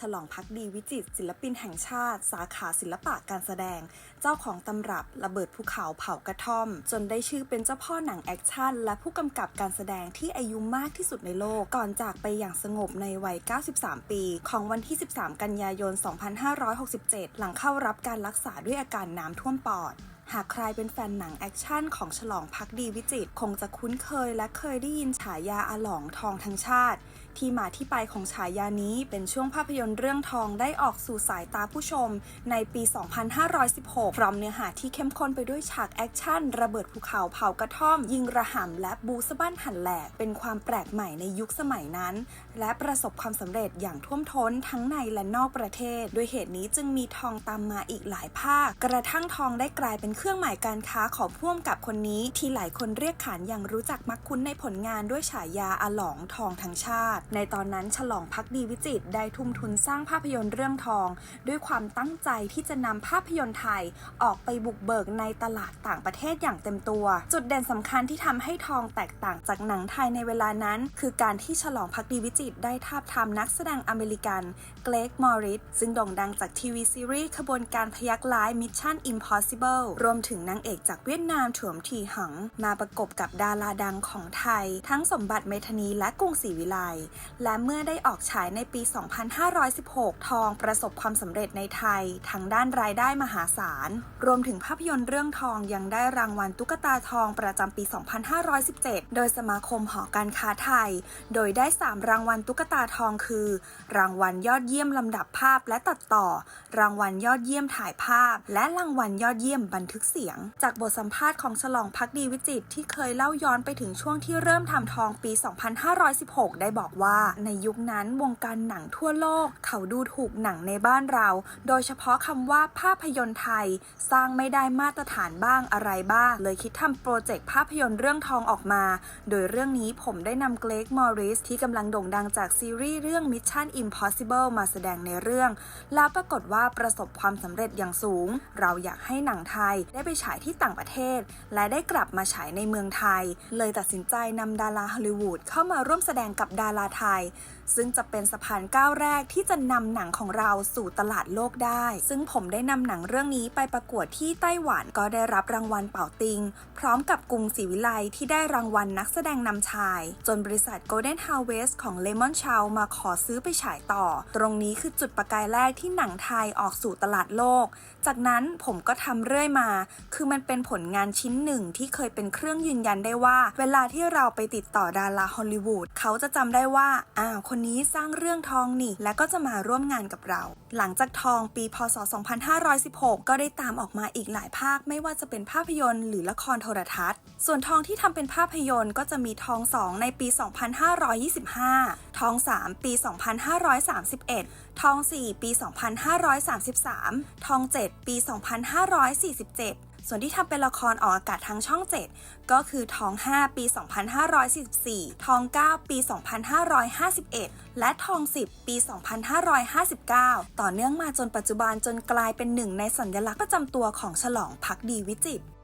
ฉลองพักดีวิจิตศิลปินแห่งชาติ สาขาศิลปะการแสดง เจ้าของตำรับระเบิดภูเขาเผากระท่อม จนได้ชื่อเป็นเจ้าพ่อหนังแอคชั่น และผู้กำกับการแสดงที่อายุมากที่สุดในโลก ก่อนจากไปอย่างสงบในวัย 93 ปี ของวันที่ 13 กันยายน 2567 หลังเข้ารับการรักษาด้วยอาการน้ำท่วมปอดหากใครเป็นแฟนหนังแอคชั่นของฉลองพักดีวิจิต คงจะคุ้นเคยและเคยได้ยินฉายาอาหลองทองทั้งชาติ ที่มาที่ไปของฉายานี้เป็นช่วงภาพยนตร์เรื่องทองได้ออกสู่สายตาผู้ชม ในปี 2516 พร้อมเนื้อหาที่เข้มข้นไปด้วยฉากแอคชั่น ระเบิดภูเขาเผากระท่อม ยิงระห่ำและบูสบั้นหันแหลก เป็นความแปลกใหม่ในยุคสมัยนั้น และประสบความสำเร็จอย่างท่วมท้นทั้งในและนอกประเทศด้วยเหตุนี้จึงมีทองตามมาอีกหลายภาค กระทั่งทองได้กลายเป็นเครื่องหมายการค้าของพ่วงกับคนนี้ ที่หลายคนเรียกขานอย่างรู้จักมักคุ้นในผลงานด้วยฉายาอหลองทองทั้งชาติในตอนนั้นฉลองพักดีวิจิตได้ทุ่มทุนสร้างภาพยนตร์เรื่องทอง ด้วยความตั้งใจที่จะนำภาพยนตร์ไทยออกไปบุกเบิกในตลาดต่างประเทศอย่างเต็มตัว จุดเด่นสำคัญที่ทำให้ทองแตกต่างจากหนังไทยในเวลานั้น คือการที่ฉลองพักดีวิจิตได้ทาบทามนักแสดงอเมริกัน เกรกมอริสซึ่งโด่งดังจากทีวีซีรีส์ขบวนการพยักร้าย Mission Impossible รวมถึงนางเอกจากเวียดนามถวมทีหัง มาประกบกับดาราดังของไทย ทั้งสมบัติเมธานีและกรุงศรีวิไลและเมื่อได้ออกฉายในปี 2516 ทองประสบความสำเร็จในไทยทั้งด้านรายได้มหาศาล รวมถึงภาพยนตร์เรื่องทองยังได้รางวัลตุ๊กตาทองประจำปี 2517 โดยสมาคมหอการค้าไทย โดยได้ 3 รางวัลตุ๊กตาทองคือ รางวัลยอดเยี่ยมลำดับภาพและตัดต่อ รางวัลยอดเยี่ยมถ่ายภาพ และรางวัลยอดเยี่ยมบันทึกเสียง จากบทสัมภาษณ์ของฉลองพักดีวิจิตที่เคยเล่าย้อนไปถึงช่วงที่เริ่มทำทองปี 2516 ได้บอกว่า ในยุคนั้นวงการหนังทั่วโลก เขาดูถูกหนังในบ้านเรา โดยเฉพาะคำว่าภาพยนตร์ไทย สร้างไม่ได้มาตรฐานบ้างอะไรบ้าง เลยคิดทำโปรเจกต์ภาพยนตร์เรื่องทองออกมา โดยเรื่องนี้ผมได้นำเกรกมอริสที่กำลังโด่งดังจากซีรีส์เรื่อง Mission Impossible มาแสดงในเรื่อง แล้วปรากฏว่าประสบความสำเร็จอย่างสูง เราอยากให้หนังไทยได้ไปฉายที่ต่างประเทศ และได้กลับมาฉายในเมืองไทย เลยตัดสินใจนำดาราฮอลลีวูดเข้ามาร่วมแสดงกับดาราไทย ซึ่งจะเป็นสะพานก้าวแรกที่จะนำหนังของเราสู่ตลาดโลกได้ ซึ่งผมได้นำหนังเรื่องนี้ไปประกวดที่ไต้หวันก็ได้รับรางวัลเป่าติง พร้อมกับกรุงศรีวิไลที่ได้รางวัลนักแสดงนำชาย จนบริษัท Golden Harvest ของ Lemon Chow มาขอซื้อไปฉายต่อ ตรงนี้คือจุดประกายแรกที่หนังไทยออกสู่ตลาดโลก จากนั้นผมก็ทำเรื่อยมา คือมันเป็นผลงานชิ้นหนึ่งที่เคยเป็นเครื่องยืนยันได้ว่า เวลาที่เราไปติดต่อดาราฮอลลีวูดเขาจะจำได้ว่า่าอ้าวคนนี้สร้างเรื่องทองนี่ และก็จะมาร่วมงานกับเรา หลังจากทองปีพศ 2516 ก็ได้ตามออกมาอีกหลายภาค ไม่ว่าจะเป็นภาพยนตร์หรือละครโทรทัศน์ ส่วนทองที่ทำเป็นภาพยนตร์ก็จะมีทอง2ในปี 2525 ทอง 3 ปี 2531 ทอง 4 ปี 2533 ทอง 7 ปี 2547 ส่วนที่ทำเป็นละครออกอากาศทางช่อง 7 ก็คือทอง 5 ปี 2544 ทอง 9 ปี 2551 และทอง 10 ปี 2559 ต่อเนื่องมาจนปัจจุบันจนกลายเป็นหนึ่งในสัญลักษณ์ประจำตัวของฉลองพักดีวิจิตร